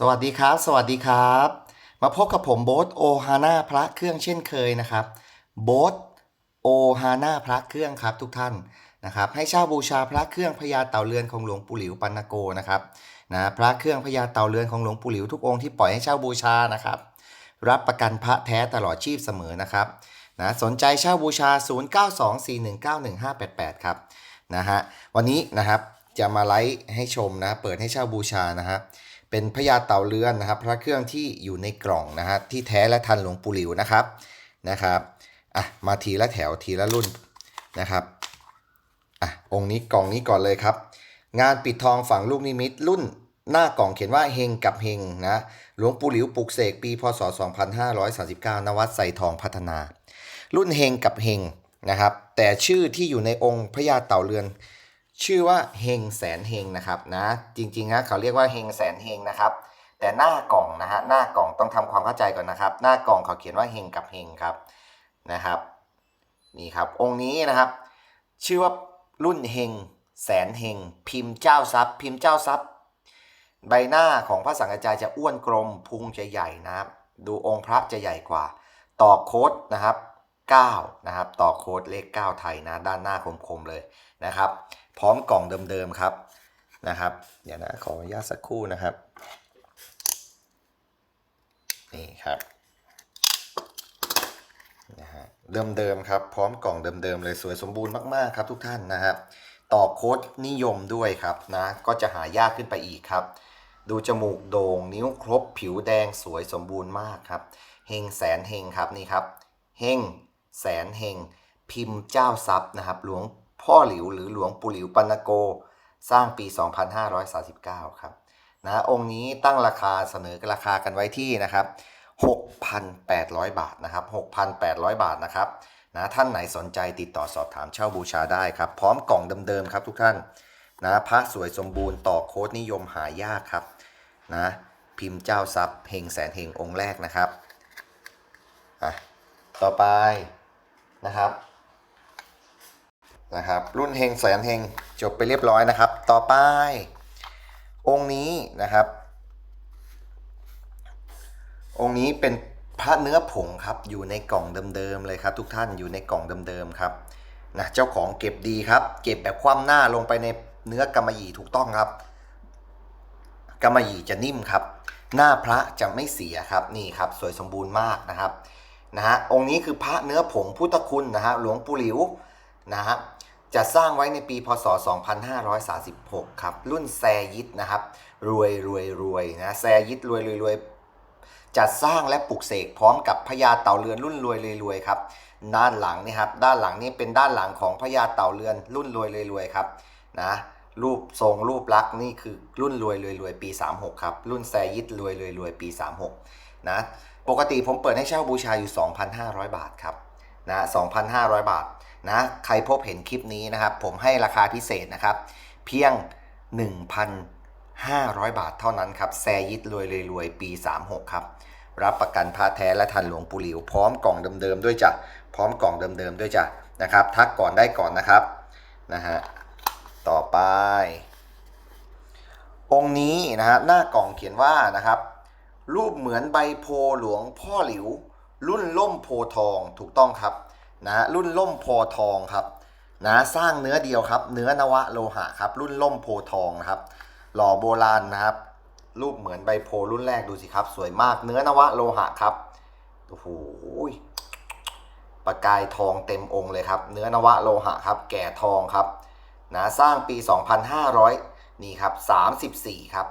สวัสดีครับ สวัสดีครับ มาพบกับผมโบ๊ทโอฮาน่าพระเครื่องเช่นเคยนะครับโบ๊ทโอฮาน่าพระเครื่องครับทุกท่านนะครับ ให้เช่าบูชาพระเครื่องพญาเต่าเรือนของหลวงปู่หลิวปัณโกนะครับนะพระเครื่องพญาเต่าเรือนของหลวงปู่หลิวทุกองค์ที่ปล่อยให้เช่าบูชานะครับ รับประกันพระแท้ตลอดชีพเสมอนะครับนะสนใจเช่าบูชา 0924191588 ครับนะฮะวันนี้นะครับจะมาไลฟ์ให้ชมนะเปิดให้เช่าบูชานะฮะ เป็นพญาเต่าเรือนนะครับ พระเครื่องที่อยู่ในกล่องนะฮะที่แท้และทันหลวงปู่หลิวนะครับนะครับอะมาทีละแถวทีละรุ่นนะครับอะองค์นี้กล่องนี้ก่อนเลยครับ งานปิดทองฝังลูกนิมิตรุ่นหน้ากล่องเขียนว่าเฮงกับเฮงนะหลวงปู่หลิวปลุกเสกปีพศ 2539 นวัดไซทองพัฒนา รุ่นเฮงกับเฮงนะครับแต่ชื่อที่อยู่ในองค์พญาเต่าเรือน ชื่อว่าเฮงแสนเฮงนะครับนะจริงๆนะเขาเรียกว่าเฮงแสนเฮงนะครับ แต่หน้ากล่องนะฮะหน้ากล่องต้องทำความเข้าใจก่อนนะครับ หน้ากล่องเขาเขียนว่าเฮงกับเฮงครับนะครับนี่ครับองค์นี้นะครับ ชื่อว่ารุ่นเฮงแสนเฮงพิมพ์เจ้าทรัพย์ พิมพ์เจ้าทรัพย์ ใบหน้าของพระสังฆจายจะอ้วนกลมพุงจะใหญ่นะครับ ดูองค์พระจะใหญ่กว่า ต่อโค้ดนะครับ9นะครับต่อโค้ดเลข 9 ไทยนะด้านหน้าคมๆเลยนะครับ พร้อมกล่องเดิมๆครับนะครับ เดี๋ยวนะขออนุญาตสักครู่นะครับ นี่ครับนะฮะเดิมๆครับ พร้อมกล่องเดิมๆเลยสวยสมบูรณ์มากๆครับทุกท่านนะครับต่อโค้ดนิยมด้วยครับนะก็จะหายากขึ้นไปอีกครับ ดูจมูกโด่งนิ้วครบผิวแดงสวยสมบูรณ์มากครับเฮงแสนเฮงครับนี่ครับเฮงแสนเฮงพิมพ์เจ้าทรัพย์นะครับหลวง พ่อหลิวหรือหลวงปู่หลิวปัณโก สร้างปี 2539 ครับนะองค์นี้ตั้งราคาเสนอราคากันไว้ที่นะครับ 6,800 บาทนะครับ 6,800 บาทนะครับนะท่านไหนสนใจติดต่อสอบถามเช่าบูชาได้ครับ พร้อมกล่องเดิมๆครับทุกท่านนะพระสวยสมบูรณ์ต่อโค้ดนิยมหายากครับนะพิมพ์เจ้าทรัพย์เฮงแสนเฮงองค์แรกนะครับอะต่อไปนะครับ นะครับ รุ่นเฮงแสนเฮงจบไปเรียบร้อยนะครับ ต่อไป องค์นี้นะครับ องค์นี้เป็นพระเนื้อผงครับ อยู่ในกล่องเดิมๆเลยครับ ทุกท่านอยู่ในกล่องเดิมๆครับนะเจ้าของเก็บดีครับ เก็บแบบคว่ำหน้าลงไปในเนื้อกำมะหยี่ถูกต้องครับกำมะหยี่จะนิ่มครับ หน้าพระจะไม่เสียครับนี่ครับ สวยสมบูรณ์มากนะครับนะฮะองค์นี้คือพระเนื้อผงพุทธคุณนะฮะหลวงปู่หลิวนะฮะ จะสร้างไว้ในปีพศ 2536 ครับ รุ่นแซยิดนะครับ รวยรวยรวยนะแซยิดรวยรวยรวยจัดสร้างและปลุกเสกพร้อมกับพญาเต่าเรือนรุ่นรวยรวยรวยครับ ด้านหลังนี่ครับ ด้านหลังนี่เป็นด้านหลังของพญาเต่าเรือนรุ่นรวยรวยรวยครับนะรูปทรงรูปลักษณ์นี่คือรุ่นรวยรวยรวยปี 36 ครับ รุ่นแซยิดรวยรวยรวยปี 36 นะ ปกติผมเปิดให้เช่าบูชาอยู่ 2,500 บาทครับ นะ2,500 บาทนะใครพบเห็นคลิปนี้นะครับ ผมให้ราคาพิเศษนะครับ เพียง 1,500 บาทเท่านั้นครับแซยิดรวยรวยรวยปี 36 ครับ รับประกันพาแท้และทันหลวงปู่หลิว พร้อมกล่องเดิมๆด้วยจ้ะพร้อมกล่องเดิมๆด้วยจ้ะนะครับ ทักก่อนได้ก่อนนะครับนะฮะต่อไป องค์นี้นะฮะหน้ากล่องเขียนว่านะครับ รูปเหมือนใบโพหลวงพ่อหลิว รุ่นล่มโพทองถูกต้องครับนะรุ่นล่มโพทองครับนะสร้างเนื้อเดียวครับ เนื้อนวะโลหะครับ รุ่นล่มโพทองนะครับ หล่อโบราณนะครับ รูปเหมือนใบโพรุ่นแรกดูสิครับ สวยมากเนื้อนวะโลหะครับโอ้โหประกายทองเต็มองค์เลยครับ เนื้อนวะโลหะครับ แก่ทองครับนะสร้างปี 2500 นี่ครับ 34 ครับ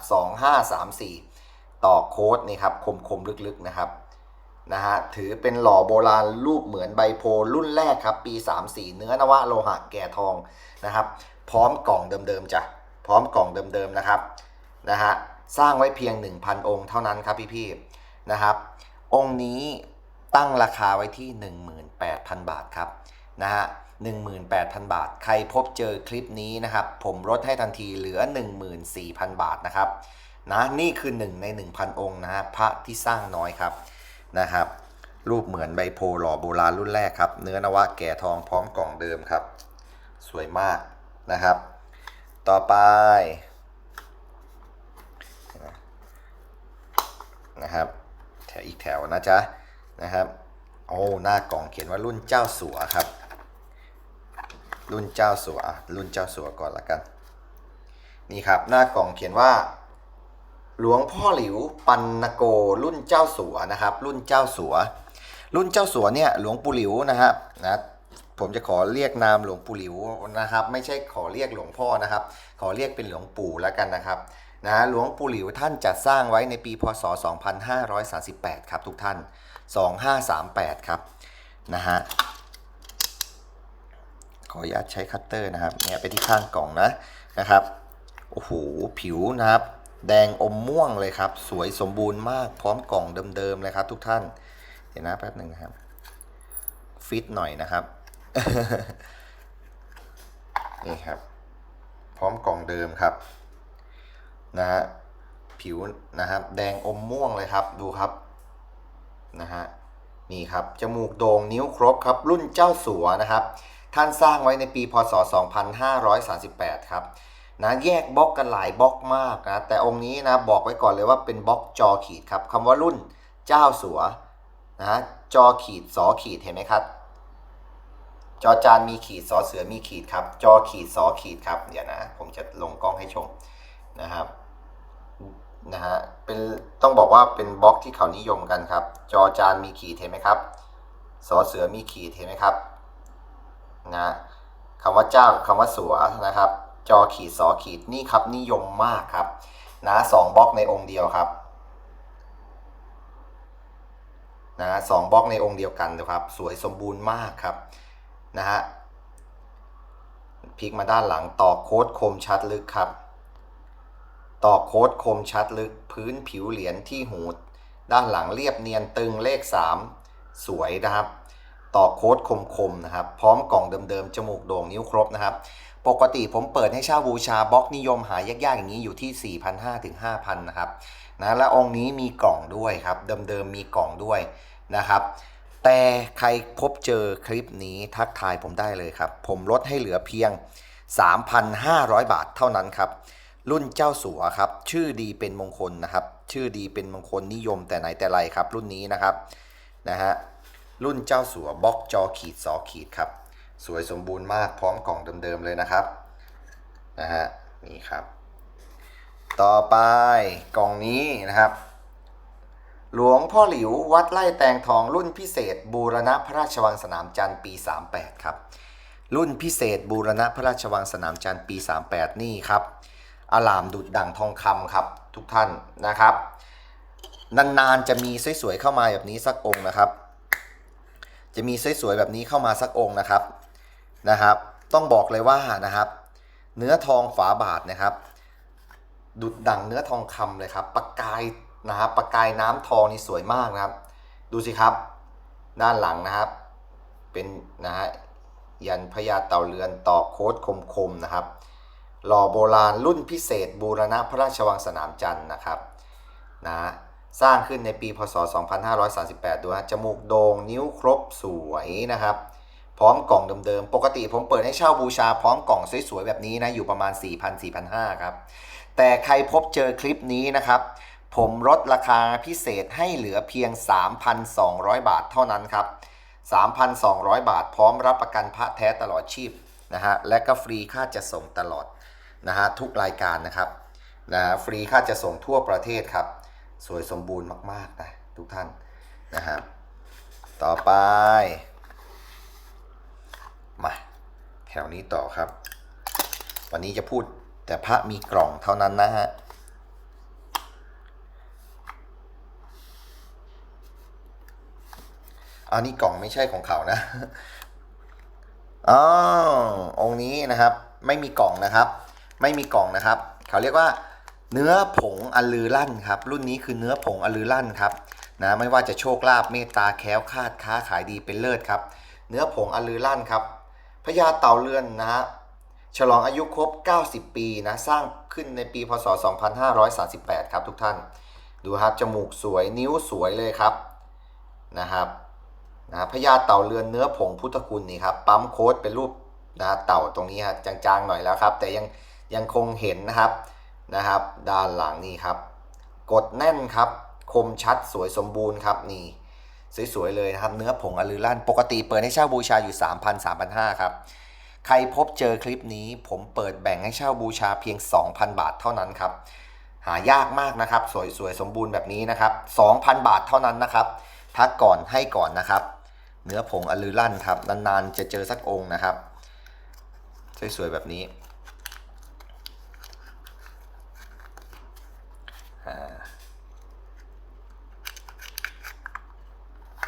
2534 ต่อโค้ดนี่ครับคมๆลึกๆนะครับ นะฮะถือเป็นหล่อโบราณรูปเหมือนใบโพรุ่นแรกครับ ปี 34 เนื้อนวะโลหะแก่ทองนะครับ พร้อมกล่องเดิมๆจ้ะพร้อมกล่องเดิมๆนะครับนะฮะสร้างไว้เพียง 1,000 องค์เท่านั้นครับพี่ๆนะครับ องค์นี้ตั้งราคาไว้ที่ 18,000 บาทครับนะฮะ18,000 บาท ใครพบเจอคลิปนี้นะครับ ผมลดให้ทันทีเหลือ 14,000 บาทนะครับนะนี่คือ 1 ใน 1,000 องค์นะฮะพระที่สร้างน้อยครับ นะครับ รูปเหมือนใบโพหล่อโบราณรุ่นแรกครับ เนื้อนวะแก่ทองพร้อมกล่องเดิมครับ สวยมากนะครับ ต่อไปนะครับแถวอีกแถวนะจ๊ะนะครับ โอ้หน้ากล่องเขียนว่ารุ่นเจ้าสัวครับ รุ่นเจ้าสัวรุ่นเจ้าสัวก่อนละกัน นี่ครับ หน้ากล่องเขียนว่า หลวงพ่อหลิวปันนโกรุ่นเจ้าสัวนะครับ รุ่นเจ้าสัว รุ่นเจ้าสัวเนี่ยหลวงปู่หลิวนะครับนะผมจะขอเรียกนามหลวงปู่หลิวนะครับ ไม่ใช่ขอเรียกหลวงพ่อนะครับ ขอเรียกเป็นหลวงปู่แล้วกันนะครับนะหลวงปู่หลิวท่านจัดสร้างไว้ในปีพศ 2538 ครับทุกท่าน 2538 ครับนะฮะขออนุญาตใช้คัตเตอร์นะครับเนี่ยไปที่ข้างกล่องนะนะครับโอ้โหผิวนะครับ แดงอมม่วงเลยครับ สวยสมบูรณ์มากพร้อมกล่องเดิมๆเลยครับ ทุกท่าน เดี๋ยวนะแป๊บหนึ่งนะครับ ฟิตหน่อยนะครับ นี่ครับ พร้อมกล่องเดิมครับ นะฮะผิวนะครับ แดงอมม่วงเลยครับดูครับนะฮะนี่ครับจมูกโด่งนิ้วครบครับ รุ่นเจ้าสัวนะครับ ท่านสร้างไว้ในปีพศ 2538 ครับ นะแยกบล็อกกันหลายบล็อกมากนะแต่องค์นี้นะบอกไว้ก่อนเลยว่าเป็นบล็อกจอขีดครับคำว่ารุ่นเจ้าสัวนะจอขีดสอขีดเห็นไหมครับ จอจานมีขีดสอเสือมีขีดครับ จอขีดสอขีดครับเดี๋ยวนะ ผมจะลงกล้องให้ชมนะครับนะฮะเป็นต้องบอกว่าเป็นบล็อกที่เขานิยมกันครับ จอจานมีขีดเห็นไหมครับสอเสือมีขีดเห็นไหมครับนะคำว่าเจ้าคำว่าสัวนะครับ จอขีดสอขีดนี่ครับนิยมมากครับนะสองบล็อกในองค์เดียวครับนะสองบล็อกในองค์เดียวกันนะครับ สวยสมบูรณ์มากครับนะฮะพลิกมาด้านหลังต่อโค้ดคมชัดลึกครับ ต่อโค้ดคมชัดลึกพื้นผิวเหรียญที่หูด ด้านหลังเรียบเนียนตึงเลข 3 สวยนะครับ ต่อโค้ดคมคมๆนะครับ พร้อมกล่องเดิมๆจมูกโด่งนิ้วครบนะครับ ปกติผมเปิดให้เช่าบูชาบล็อกนิยมหายากๆอย่างนี้อยู่ที่ 4,500ถึง5,000นะครับนะและองค์นี้มีกล่องด้วยครับ เดิมๆมีกล่องด้วยนะครับ แต่ใครพบเจอคลิปนี้ทักทายผมได้เลยครับ ผมลดให้เหลือเพียง 3,500 บาทเท่านั้นครับ รุ่นเจ้าสัวครับ ชื่อดีเป็นมงคลนะครับ ชื่อดีเป็นมงคลนิยมแต่ไหนแต่ไรครับ รุ่นนี้นะครับนะฮะรุ่นเจ้าสัวบล็อกจอขีดสอขีดครับ สวยสมบูรณ์มากพร้อมกล่องเดิมๆเลยนะครับนะฮะนี่ครับ ต่อไปกล่องนี้นะครับ หลวงพ่อหลิววัดไร่แตงทองรุ่นพิเศษ บูรณะพระราชวังสนามจันทร์ปี 38 ครับ รุ่นพิเศษ บูรณะพระราชวังสนามจันทร์ปี 38 นี่ครับอลามดุดดั่งทองคำครับ ทุกท่านนะครับ นานๆจะมีสวยๆเข้ามาแบบนี้สักองค์นะครับ จะมีสวยๆแบบนี้เข้ามาสักองค์นะครับ นะครับ ต้องบอกเลยว่านะครับ เนื้อทองฝาบาทนะครับ ดุดดั่งเนื้อทองคำเลยครับประกายนะครับประกายน้ำทองนี่สวยมากนะครับ ดูสิครับ ด้านหลังนะครับ เป็นนะฮะยันพญาเต่าเรือนต่อโค้ดคมๆนะครับ หล่อโบราณรุ่นพิเศษ บูรณะพระราชวังสนามจันทร์นะครับนะสร้างขึ้นในปีพศ 2538 ดูฮะจมูกโด่งนิ้วครบสวยนะครับ พร้อมกล่องเดิมๆ ปกติผมเปิดให้เช่าบูชาพร้อมกล่องสวยๆ แบบนี้นะ อยู่ประมาณ 4,000-4,500 ครับ แต่ใครพบเจอคลิปนี้นะครับ ผมลดราคาพิเศษให้เหลือเพียง 3,200 บาทเท่านั้นครับ 3,200 บาทพร้อมรับประกันพระแท้ตลอดชีพนะฮะ และก็ฟรีค่าจะส่งตลอดนะฮะทุกรายการนะครับนะฟรีค่าจะส่งทั่วประเทศครับ สวยสมบูรณ์มากๆนะทุกท่านนะครับต่อไป มาแถวนี้ต่อครับ วันนี้จะพูดแต่พระมีกล่องเท่านั้นนะฮะอันนี้กล่องไม่ใช่ของเขานะอ๋อองค์นี้นะครับ ไม่มีกล่องนะครับ ไม่มีกล่องนะครับ เขาเรียกว่า เนื้อผงอลือลั่นครับ รุ่นนี้คือเนื้อผงอลือลั่นครับนะไม่ว่าจะโชคลาภเมตตาแค้วคาดค้าขายดีเป็นเลิศครับ เนื้อผงอลือลั่นครับ พญาเต่าเรือนนะฮะฉลองอายุครบ 90 ปีนะสร้างขึ้นในปีพศ 2538 ครับทุกท่าน ดูครับจมูกสวยนิ้วสวยเลยครับนะครับนะพญาเต่าเรือนเนื้อผงพุทธคุณนี่ครับปั๊มโค้ดเป็นรูปนะเต่าตรงนี้ฮะจางๆหน่อยแล้วครับ แต่ยังยังคงเห็นนะครับนะครับ ด้านหลังนี่ครับ กดแน่นครับ คมชัดสวยสมบูรณ์ครับนี่ สวยๆเลยนะครับ เนื้อผงอลือลั่น ปกติเปิดให้เช่าบูชาอยู่ 3,000 3,500ครับ ใครพบเจอคลิปนี้ ผมเปิดแบ่งให้เช่าบูชาเพียง 2,000 บาทเท่านั้นครับ หายากมากนะครับ สวยๆ สมบูรณ์แบบนี้นะครับ 2,000 บาทเท่านั้นนะครับ ทักก่อนให้ก่อนนะครับ เนื้อผงอลือลั่นครับ นานๆ จะเจอสักองค์นะครับ สวยๆ แบบนี้อ่า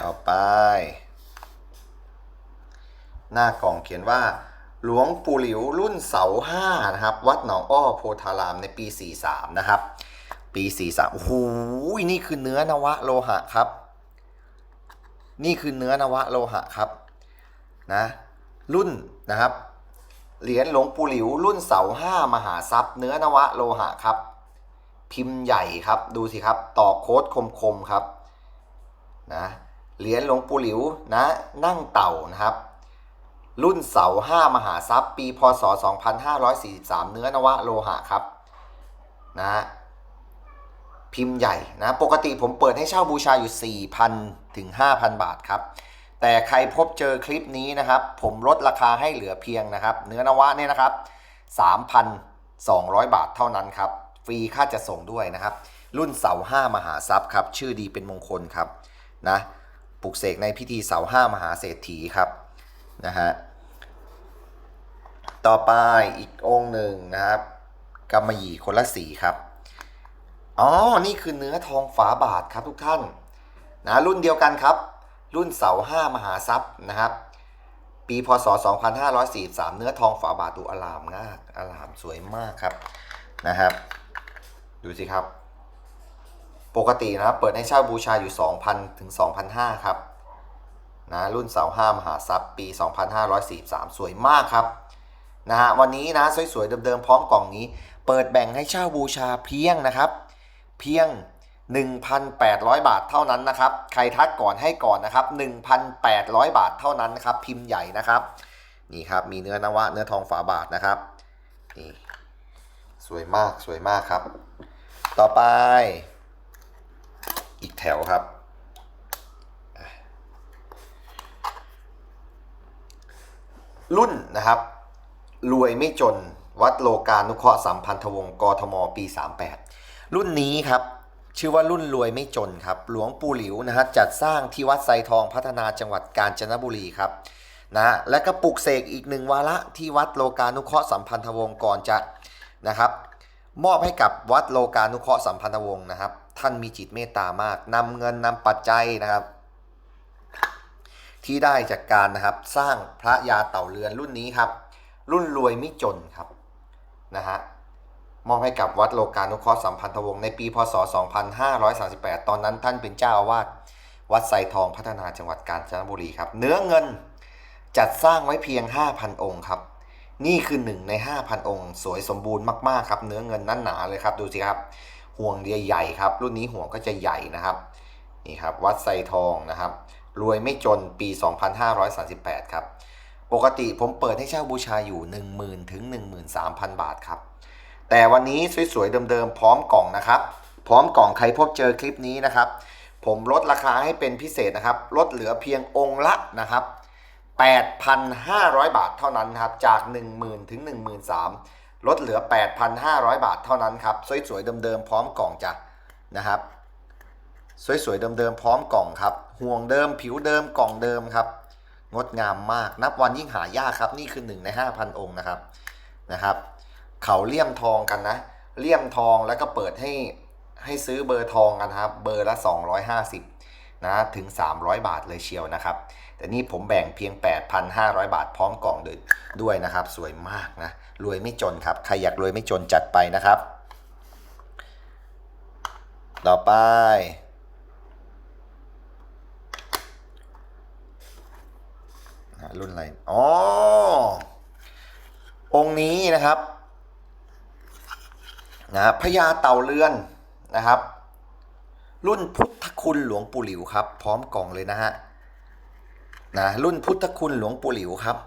ต่อไป หน้ากล่องเขียนว่า หลวงปู่หลิวรุ่นเสาห้านะครับ วัดหนองอ้อโพธารามในปี 43 นะครับ ปี 43โอ้โหนี่คือเนื้อนวะโลหะครับ นี่คือเนื้อนวะโลหะครับนะรุ่นนะครับเหรียญหลวงปู่หลิว รุ่นเสาห้ามหาทรัพย์ เนื้อนวะโลหะครับ พิมพ์ใหญ่ครับดูสิครับ ต่อโค้ดคมๆครับนะ เหรียญหลวงปู่หลิวนะนั่งเต่านะครับ รุ่นเสาห้ามหาทรัพย์ ปีพศ 2543 เนื้อนวะโลหะครับนะพิมพ์ใหญ่นะปกติผมเปิดให้เช่าบูชาอยู่ 4,000 ถึง 5,000 บาทครับ แต่ใครพบเจอคลิปนี้นะครับ ผมลดราคาให้เหลือเพียงนะครับ เนื้อนวะเนี่ยนะครับ 3,200 บาทเท่านั้นครับ ฟรีค่าจะส่งด้วยนะครับ รุ่นเสาห้ามหาทรัพย์ครับ ชื่อดีเป็นมงคลครับนะ ปลุกเสกในพิธีเสาห้ามหาเศรษฐีครับนะฮะต่อไปอีกองค์หนึ่งนะครับกำมะหยี่คนละสีครับอ๋อนี่คือเนื้อทองฝาบาทครับทุกท่านนะรุ่นเดียวกันครับ รุ่นเสาห้ามหาทรัพย์นะครับ ปีพศ 2543 เนื้อทองฝาบาทดูอลามมากอลามสวยมากครับนะครับ ดูสิครับ ปกตินะครับเปิดให้เช่าบูชาอยู่ 2,000 ถึง 2,500 ครับนะรุ่นเสาห้ามหาทรัพย์ปี 2543 สวยมากครับนะฮะวันนี้นะสวยๆเดิมๆพร้อมกล่องนี้ เปิดแบ่งให้เช่าบูชาเพียงนะครับ เพียง 1,800 บาทเท่านั้นนะครับ ใครทักก่อนให้ก่อนนะครับ 1,800 บาทเท่านั้นนะครับ พิมพ์ใหญ่นะครับ นี่ครับมีเนื้อนวะเนื้อทองฝาบาทนะครับนี่สวยมากสวยมากครับ ต่อไป อีกแถวครับ รุ่นนะครับ รวยไม่จนวัดโลกานุเคราะห์สัมพันธวงศ์กทมปี 38 รุ่นนี้ครับ ชื่อว่ารุ่นรวยไม่จนครับ หลวงปู่หลิวนะฮะจัดสร้างที่วัดไซทองพัฒนาจังหวัดกาญจนบุรีครับนะและก็ปลุกเสกอีกหนึ่งวาระที่วัดโลกานุเคราะห์สัมพันธวงศ์ก่อนจะนะครับ มอบให้กับวัดโลกานุเคราะห์สัมพันธวงศ์นะครับ ท่านมีจิตเมตตามากนำเงินนำปัจจัยนะครับ ที่ได้จากการนะครับสร้างพระยาเต่าเรือนรุ่นนี้ครับ รุ่นรวยไม่จนครับนะฮะมอบให้กับวัดโลกานุเคราะห์สัมพันธวงศ์ในปีพศ 2538 ตอนนั้นท่านเป็นเจ้าอาวาสวัดไซทองพัฒนาจังหวัดกาญจนบุรีครับ เนื้อเงินจัดสร้างไว้เพียง 5,000 องค์ครับ นี่คือหนึ่งใน 5,000 องค์ สวยสมบูรณ์มาก ๆ ครับ เนื้อเงินนั่นหนาเลยครับ ดูสิครับ ห่วงใหญ่ๆครับ รุ่นนี้ห่วงก็จะใหญ่นะครับนี่ครับวัดไซทองนะครับ รวยไม่จนปี 2538 ครับ ปกติผมเปิดให้เช่าบูชาอยู่ 10,000ถึง13,000 บาทครับ แต่วันนี้สวยๆเดิมๆ พร้อมกล่องนะครับ พร้อมกล่องใครพบเจอคลิปนี้นะครับ ผมลดราคาให้เป็นพิเศษนะครับ ลดเหลือเพียงองค์ละนะครับ8,500 บาทเท่านั้นครับ จาก 10,000ถึง13,000 ลดเหลือ 8,500 บาทเท่านั้นครับ สวยๆเดิมๆพร้อมกล่องจ้ะนะครับ สวยๆเดิมๆพร้อมกล่องครับ ห่วงเดิมผิวเดิมกล่องเดิมครับ งดงามมากนับวันยิ่งหายากครับ นี่คือหนึ่งใน 5,000 องค์นะครับนะครับเขาเลี่ยมทองกันนะเลี่ยมทองแล้วก็เปิดให้ให้ซื้อเบอร์ทองกันครับ เบอร์ละ 250 นะถึง 300 บาทเลยเชียวนะครับ แต่นี่ผมแบ่งเพียง 8,500 บาทพร้อมกล่องด้วยด้วยนะครับ สวยมากนะรวยไม่จนครับ ใครอยากรวยไม่จนจัดไปนะครับ ต่อไป รุ่นอะไรอ๋อองค์นี้นะครับนะพญาเต่าเรือนนะครับ รุ่นพุทธคุณหลวงปู่หลิวครับ พร้อมกล่องเลยนะฮะนะรุ่นพุทธคุณหลวงปู่หลิวครับ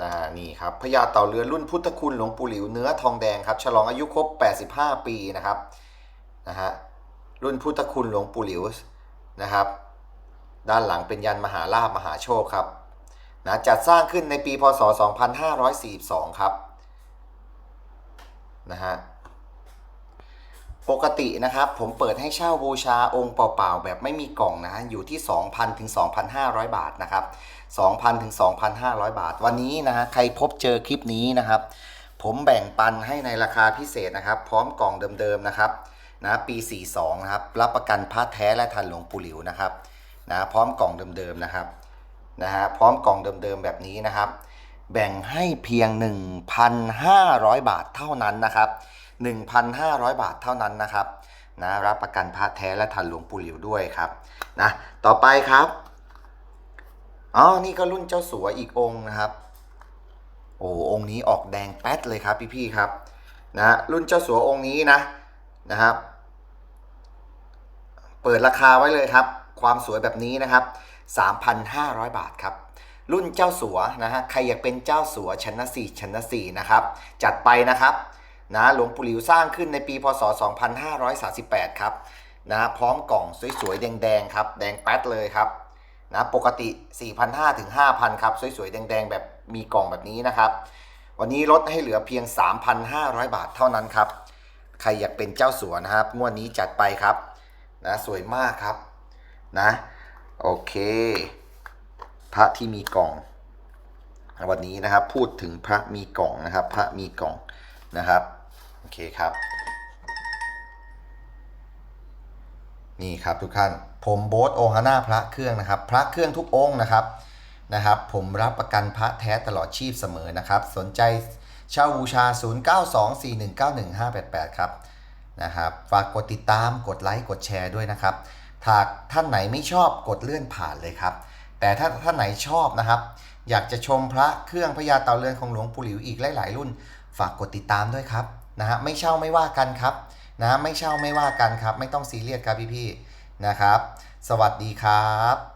นะนี่ครับพญาเต่าเรือรุ่นพุทธคุณหลวงปู่หลิวเนื้อทองแดงครับฉลองอายุครบ 85 ปีนะครับนะฮะรุ่นพุทธคุณหลวงปู่หลิวนะครับด้านหลังเป็นยันมหาลาภมหาโชคครับนะจัดสร้างขึ้นในปีพศ 2542 ครับนะฮะ ปกตินะครับผมเปิดให้เช่าบูชาองค์เปล่าๆ แบบไม่มีกล่องนะอยู่ที่ 2,000ถึง2,500 บาทนะครับ2,000ถึง2,500 บาท วันนี้นะฮะใครพบเจอคลิปนี้นะครับ ผมแบ่งปันให้ในราคาพิเศษนะครับ พร้อมกล่องเดิมๆนะครับนะปี 42 นะครับ รับประกันพระแท้และทันหลวงปู่หลิวนะครับนะพร้อมกล่องเดิมๆนะครับนะฮะพร้อมกล่องเดิมๆแบบนี้นะครับ แบ่งให้เพียง 1,500 บาทเท่านั้นนะครับ 1,500 บาทเท่านั้นนะครับนะรับประกันพระแท้และทันหลวงปู่หลิวด้วยครับนะต่อไปครับอ๋อนี่ก็รุ่นเจ้าสัวอีกองนะครับ โอ้องนี้ออกแดงแป๊ดเลยครับพี่ๆครับนะรุ่นเจ้าสัวองค์นี้นะนะครับ เปิดราคาไว้เลยครับ ความสวยแบบนี้นะครับ 3,500 บาทครับรุ่นเจ้าสัวนะฮะใครอยากเป็นเจ้าสัวชั้นสี่ชั้นสี่นะครับ จัดไปนะครับ นะหลวงปู่หลิวสร้างขึ้นในปีพศ 2538 ครับนะพร้อมกล่องสวยๆ แดงๆ ครับ แดงแป๊ดเลยครับนะปกติ 4,500ถึง5,000 ครับ สวยๆ แดงๆ แบบมีกล่องแบบนี้นะครับ วันนี้ลดให้เหลือเพียง 3,500 บาทเท่านั้นครับ ใครอยากเป็นเจ้าสัวนะครับ งวดนี้จัดไปครับนะสวยมากครับนะโอเค พระที่มีกล่อง วันนี้นะครับพูดถึงพระมีกล่องนะครับ พระมีกล่องนะครับ โอเคครับ นี่ครับทุกท่าน ผมโบ๊ทโอฮาน่าพระเครื่องนะครับ พระเครื่องทุกองค์นะครับนะครับ ผมรับประกันพระแท้ตลอดชีพเสมอนะครับ สนใจเช่าบูชา 0924191588 ครับนะครับ ฝากกดติดตามกดไลค์กดแชร์ด้วยนะครับถ้าท่านไหนไม่ชอบกดเลื่อนผ่านเลยครับ แต่ถ้าท่านไหนชอบนะครับ อยากจะชมพระเครื่องพญาเต่าเรือนของหลวงปู่หลิวอีกหลาย ๆ รุ่น ฝากกดติดตามด้วยครับ นะฮะไม่เช่าไม่ว่ากันครับนะไม่เช่าไม่ว่ากันครับ ไม่ต้องซีเรียสครับพี่ๆนะครับ สวัสดีครับ